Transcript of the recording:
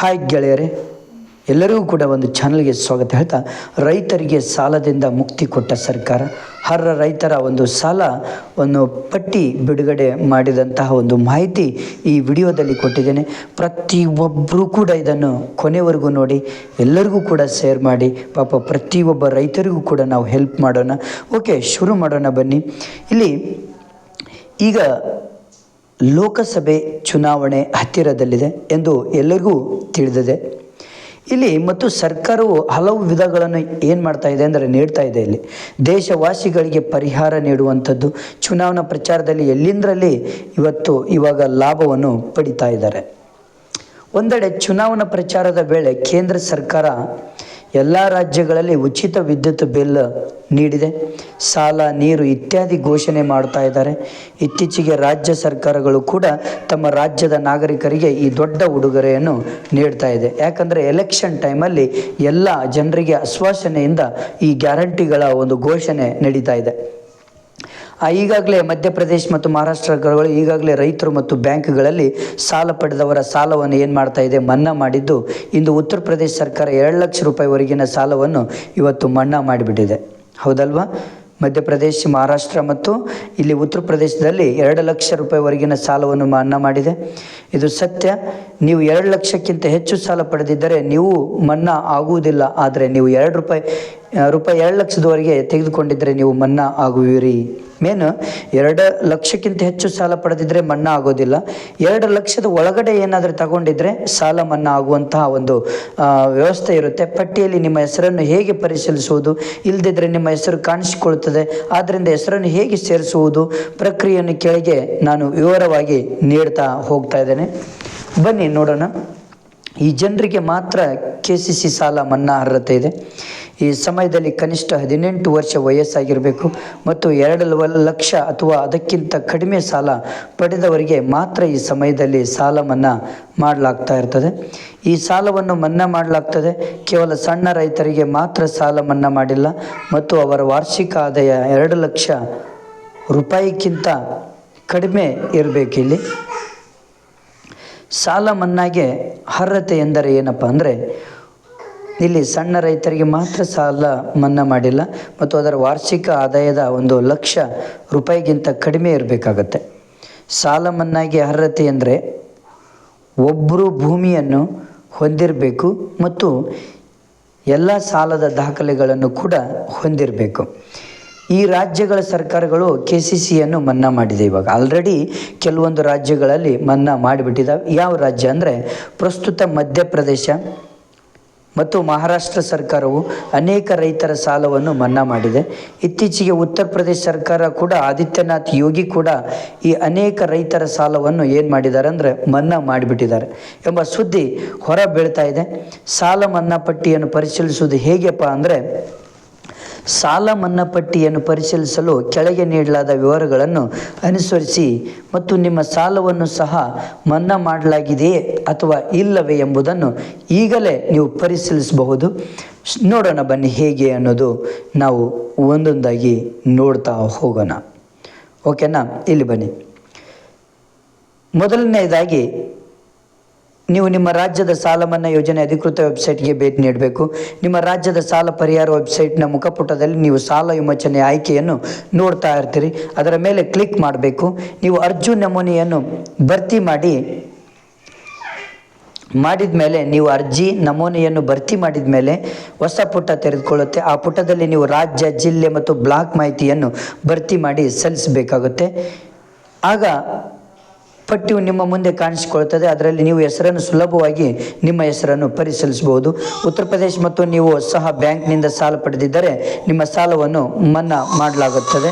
Hi ಗೆಳೆಯರೆ, ಎಲ್ಲರಿಗೂ ಕೂಡ ಒಂದು ಚಾನಲ್ಗೆ ಸ್ವಾಗತ ಹೇಳ್ತಾ, ರೈತರಿಗೆ ಸಾಲದಿಂದ ಮುಕ್ತಿ ಕೊಟ್ಟ ಸರ್ಕಾರ. ಹರ ರೈತರ ಒಂದು ಸಾಲ, ಒಂದು ಪಟ್ಟಿ ಬಿಡುಗಡೆ ಮಾಡಿದಂತಹ ಒಂದು ಮಾಹಿತಿ ಈ ವಿಡಿಯೋದಲ್ಲಿ ಕೊಟ್ಟಿದ್ದೇನೆ. ಪ್ರತಿಯೊಬ್ಬರೂ ಕೂಡ ಇದನ್ನು ಕೊನೆವರೆಗೂ ನೋಡಿ, ಎಲ್ಲರಿಗೂ ಕೂಡ ಶೇರ್ ಮಾಡಿ, ಪಾಪ ಪ್ರತಿಯೊಬ್ಬ ರೈತರಿಗೂ ಕೂಡ ನಾವು ಹೆಲ್ಪ್ ಮಾಡೋಣ. ಓಕೆ, ಶುರು ಮಾಡೋಣ ಬನ್ನಿ. ಇಲ್ಲಿ ಈಗ ಲೋಕಸಭೆ ಚುನಾವಣೆ ಹತ್ತಿರದಲ್ಲಿದೆ ಎಂದು ಎಲ್ಲರಿಗೂ ತಿಳಿದಿದೆ. ಇಲ್ಲಿ ಮತ್ತು ಸರ್ಕಾರವು ಹಲವು ವಿಧಗಳನ್ನು ಏನು ಮಾಡ್ತಾ ಇದೆ ಅಂದರೆ ನೀಡ್ತಾ ಇದೆ ಇಲ್ಲಿ. ದೇಶವಾಸಿಗಳಿಗೆ ಪರಿಹಾರ ನೀಡುವಂಥದ್ದು, ಚುನಾವಣಾ ಪ್ರಚಾರದಲ್ಲಿ ಎಲ್ಲಿಂದರಲ್ಲಿ ಇವತ್ತು ಇವಾಗ ಲಾಭವನ್ನು ಪಡಿತಾ ಇದ್ದಾರೆ. ಒಂದೆಡೆ ಚುನಾವಣಾ ಪ್ರಚಾರದ ವೇಳೆ ಕೇಂದ್ರ ಸರ್ಕಾರ ಎಲ್ಲ ರಾಜ್ಯಗಳಲ್ಲಿ ಉಚಿತ ವಿದ್ಯುತ್ ಬಿಲ್ ನೀಡಿದೆ. ಸಾಲ, ನೀರು ಇತ್ಯಾದಿ ಘೋಷಣೆ ಮಾಡ್ತಾ ಇದ್ದಾರೆ. ಇತ್ತೀಚೆಗೆ ರಾಜ್ಯ ಸರ್ಕಾರಗಳು ಕೂಡ ತಮ್ಮ ರಾಜ್ಯದ ನಾಗರಿಕರಿಗೆ ಈ ದೊಡ್ಡ ಉಡುಗೊರೆಯನ್ನು ನೀಡ್ತಾ ಇದೆ. ಯಾಕಂದರೆ ಎಲೆಕ್ಷನ್ ಟೈಮಲ್ಲಿ ಎಲ್ಲ ಜನರಿಗೆ ಆಶ್ವಾಸನೆಯಿಂದ ಈ ಗ್ಯಾರಂಟಿಗಳ ಒಂದು ಘೋಷಣೆ ನಡೀತಾ ಇದೆ. ಈಗಾಗಲೇ ಮಧ್ಯಪ್ರದೇಶ ಮತ್ತು ಮಹಾರಾಷ್ಟ್ರಗಳು ಈಗಾಗಲೇ ರೈತರು ಮತ್ತು ಬ್ಯಾಂಕ್ಗಳಲ್ಲಿ ಸಾಲ ಪಡೆದವರ ಸಾಲವನ್ನು ಏನು ಮಾಡ್ತಾ ಇದೆ? ಮನ್ನಾ ಮಾಡಿದ್ದು. ಇಂದು ಉತ್ತರ ಪ್ರದೇಶ ಸರ್ಕಾರ ಎರಡು ಲಕ್ಷ ರೂಪಾಯಿವರೆಗಿನ ಸಾಲವನ್ನು ಇವತ್ತು ಮನ್ನಾ ಮಾಡಿಬಿಟ್ಟಿದೆ. ಹೌದಲ್ವಾ? ಮಧ್ಯಪ್ರದೇಶ, ಮಹಾರಾಷ್ಟ್ರ ಮತ್ತು ಇಲ್ಲಿ ಉತ್ತರ ಪ್ರದೇಶದಲ್ಲಿ ಎರಡು ಲಕ್ಷ ರೂಪಾಯಿವರೆಗಿನ ಸಾಲವನ್ನು ಮನ್ನಾ ಮಾಡಿದೆ. ಇದು ಸತ್ಯ. ನೀವು ಎರಡು ಲಕ್ಷಕ್ಕಿಂತ ಹೆಚ್ಚು ಸಾಲ ಪಡೆದಿದ್ದರೆ ನೀವು ಮನ್ನಾ ಆಗುವುದಿಲ್ಲ. ಆದರೆ ನೀವು ಎರಡು ರೂಪಾಯಿ ರೂಪಾಯಿ ಎರಡು ಲಕ್ಷದವರೆಗೆ ತೆಗೆದುಕೊಂಡಿದ್ದರೆ ನೀವು ಮನ್ನಾ ಆಗುವಿರಿ. ಮೇನ್ ಎರಡು ಲಕ್ಷಕ್ಕಿಂತ ಹೆಚ್ಚು ಸಾಲ ಪಡೆದಿದ್ರೆ ಮನ್ನಾ ಆಗೋದಿಲ್ಲ. ಎರಡು ಲಕ್ಷದ ಒಳಗಡೆ ಏನಾದರೂ ತಗೊಂಡಿದ್ರೆ ಸಾಲ ಮನ್ನಾ ಆಗುವಂತಹ ಒಂದು ವ್ಯವಸ್ಥೆ ಇರುತ್ತೆ. ಪಟ್ಟಿಯಲ್ಲಿ ನಿಮ್ಮ ಹೆಸರನ್ನು ಹೇಗೆ ಪರಿಶೀಲಿಸುವುದು ಇಲ್ಲದಿದ್ದರೆ ನಿಮ್ಮ ಹೆಸರು ಕಾಣಿಸಿಕೊಳ್ಳುತ್ತದೆ ಆದ್ದರಿಂದ ಹೆಸರನ್ನು ಹೇಗೆ ಸೇರಿಸುವುದು ಪ್ರಕ್ರಿಯೆಯನ್ನು ಕೆಳಗೆ ನಾನು ವಿವರವಾಗಿ ನೀಡ್ತಾ ಹೋಗ್ತಾ ಇದ್ದೇನೆ. ಬನ್ನಿ ನೋಡೋಣ. ಈ ಜನರಿಗೆ ಮಾತ್ರ ಕೆ ಸಿ ಸಿ ಸಾಲ ಮನ್ನಾ ಅರ್ಹತೆ ಇದೆ. ಈ ಸಮಯದಲ್ಲಿ ಕನಿಷ್ಠ ಹದಿನೆಂಟು ವರ್ಷ ವಯಸ್ಸಾಗಿರಬೇಕು ಮತ್ತು ಎರಡು ಲಕ್ಷ ಅಥವಾ ಅದಕ್ಕಿಂತ ಕಡಿಮೆ ಸಾಲ ಪಡೆದವರಿಗೆ ಮಾತ್ರ ಈ ಸಮಯದಲ್ಲಿ ಸಾಲ ಮನ್ನಾ ಮಾಡಲಾಗ್ತಾ ಇರ್ತದೆ. ಈ ಸಾಲವನ್ನು ಮನ್ನಾ ಮಾಡಲಾಗ್ತದೆ. ಕೇವಲ ಸಣ್ಣ ರೈತರಿಗೆ ಮಾತ್ರ ಸಾಲ ಮನ್ನಾ ಮಾಡಿಲ್ಲ ಮತ್ತು ಅವರ ವಾರ್ಷಿಕ ಆದಾಯ ಎರಡು ಲಕ್ಷ ರೂಪಾಯಿಗಿಂತ ಕಡಿಮೆ ಇರಬೇಕಿಲ್ಲಿ ಸಾಲ ಮನ್ನಾಗೆ ಅರ್ಹತೆ ಎಂದರೆ ಏನಪ್ಪ ಅಂದರೆ ಇಲ್ಲಿ ಸಣ್ಣ ರೈತರಿಗೆ ಮಾತ್ರ ಸಾಲ ಮನ್ನಾ ಮಾಡಿಲ್ಲ ಮತ್ತು ಅದರ ವಾರ್ಷಿಕ ಆದಾಯದ ಒಂದು ಲಕ್ಷ ರೂಪಾಯಿಗಿಂತ ಕಡಿಮೆ ಇರಬೇಕಾಗತ್ತೆ. ಸಾಲ ಮನ್ನಾಗೆ ಅರ್ಹತೆ ಅಂದರೆ ಒಬ್ಬರು ಭೂಮಿಯನ್ನು ಹೊಂದಿರಬೇಕು ಮತ್ತು ಎಲ್ಲ ಸಾಲದ ದಾಖಲೆಗಳನ್ನು ಕೂಡ ಹೊಂದಿರಬೇಕು. ಈ ರಾಜ್ಯಗಳ ಸರ್ಕಾರಗಳು ಕೆ ಸಿ ಸಿಯನ್ನು ಮನ್ನಾ ಮಾಡಿದೆ ಇವಾಗ. ಆಲ್ರೆಡಿ ಕೆಲವೊಂದು ರಾಜ್ಯಗಳಲ್ಲಿ ಮನ್ನಾ ಮಾಡಿಬಿಟ್ಟಿದ್ದಾವೆ ಯಾವ ರಾಜ್ಯ ಅಂದರೆ ಪ್ರಸ್ತುತ ಮಧ್ಯಪ್ರದೇಶ ಮತ್ತು ಮಹಾರಾಷ್ಟ್ರ ಸರ್ಕಾರವು ಅನೇಕ ರೈತರ ಸಾಲವನ್ನು ಮನ್ನಾ ಮಾಡಿದೆ. ಇತ್ತೀಚೆಗೆ ಉತ್ತರ ಪ್ರದೇಶ ಸರ್ಕಾರ ಕೂಡ ಆದಿತ್ಯನಾಥ್ ಯೋಗಿ ಕೂಡ ಈ ಅನೇಕ ರೈತರ ಸಾಲವನ್ನು ಏನು ಮಾಡಿದ್ದಾರೆ ಅಂದರೆ ಮನ್ನಾ ಮಾಡಿಬಿಟ್ಟಿದ್ದಾರೆ ಎಂಬ ಸುದ್ದಿ ಹೊರ ಬೀಳ್ತಾ ಇದೆ. ಸಾಲ ಮನ್ನಾ ಪಟ್ಟಿಯನ್ನು ಪರಿಶೀಲಿಸುವುದು ಹೇಗೆಪ್ಪ ಅಂದರೆ ಸಾಲ ಮನ್ನಾ ಪಟ್ಟಿಯನ್ನು ಪರಿಶೀಲಿಸಲು ಕೆಳಗೆ ನೀಡಲಾದ ವಿವರಗಳನ್ನು ಅನುಸರಿಸಿ ಮತ್ತು ನಿಮ್ಮ ಸಾಲವನ್ನು ಸಹ ಮನ್ನಾ ಮಾಡಲಾಗಿದೆಯೇ ಅಥವಾ ಇಲ್ಲವೇ ಎಂಬುದನ್ನು ಈಗಲೇ ನೀವು ಪರಿಶೀಲಿಸಬಹುದು. ನೋಡೋಣ ಬನ್ನಿ ಹೇಗೆ ಅನ್ನೋದು ನಾವು ಒಂದೊಂದಾಗಿ ನೋಡ್ತಾ ಹೋಗೋಣ. ಓಕೆನಾ? ಇಲ್ಲಿ ಬನ್ನಿ. ಮೊದಲನೇದಾಗಿ ನೀವು ನಿಮ್ಮ ರಾಜ್ಯದ ಸಾಲ ಮನ್ನಾ ಯೋಜನೆ ಅಧಿಕೃತ ವೆಬ್ಸೈಟ್ಗೆ ಭೇಟಿ ನೀಡಬೇಕು. ನಿಮ್ಮ ರಾಜ್ಯದ ಸಾಲ ಪರಿಹಾರ ವೆಬ್ಸೈಟ್ನ ಮುಖಪುಟದಲ್ಲಿ ನೀವು ಸಾಲ ವಿಮೋಚನೆ ಆಯ್ಕೆಯನ್ನು ನೋಡ್ತಾ ಇರ್ತೀರಿ. ಅದರ ಮೇಲೆ ಕ್ಲಿಕ್ ಮಾಡಬೇಕು. ನೀವು ಅರ್ಜು ನಮೂನೆಯನ್ನು ಭರ್ತಿ ಮಾಡಿ, ಮಾಡಿದ ಮೇಲೆ ನೀವು ಅರ್ಜಿ ನಮೂನೆಯನ್ನು ಭರ್ತಿ ಮಾಡಿದ ಮೇಲೆ ಹೊಸ ಪುಟ ತೆರೆದುಕೊಳ್ಳುತ್ತೆ. ಆ ಪುಟದಲ್ಲಿ ನೀವು ರಾಜ್ಯ, ಜಿಲ್ಲೆ ಮತ್ತು ಬ್ಲಾಕ್ ಮಾಹಿತಿಯನ್ನು ಭರ್ತಿ ಮಾಡಿ ಸಲ್ಲಿಸಬೇಕಾಗುತ್ತೆ. ಆಗ ಪಟ್ಟಿಯು ನಿಮ್ಮ ಮುಂದೆ ಕಾಣಿಸಿಕೊಳ್ಳುತ್ತದೆ. ಅದರಲ್ಲಿ ನೀವು ಹೆಸರನ್ನು ಸುಲಭವಾಗಿ ನಿಮ್ಮ ಹೆಸರನ್ನು ಪರಿಶೀಲಿಸಬಹುದು. ಉತ್ತರ ಪ್ರದೇಶ ಮತ್ತು ನೀವು ಸಹ ಬ್ಯಾಂಕ್ನಿಂದ ಸಾಲ ಪಡೆದಿದ್ದರೆ ನಿಮ್ಮ ಸಾಲವನ್ನು ಮನ್ನಾ ಮಾಡಲಾಗುತ್ತದೆ.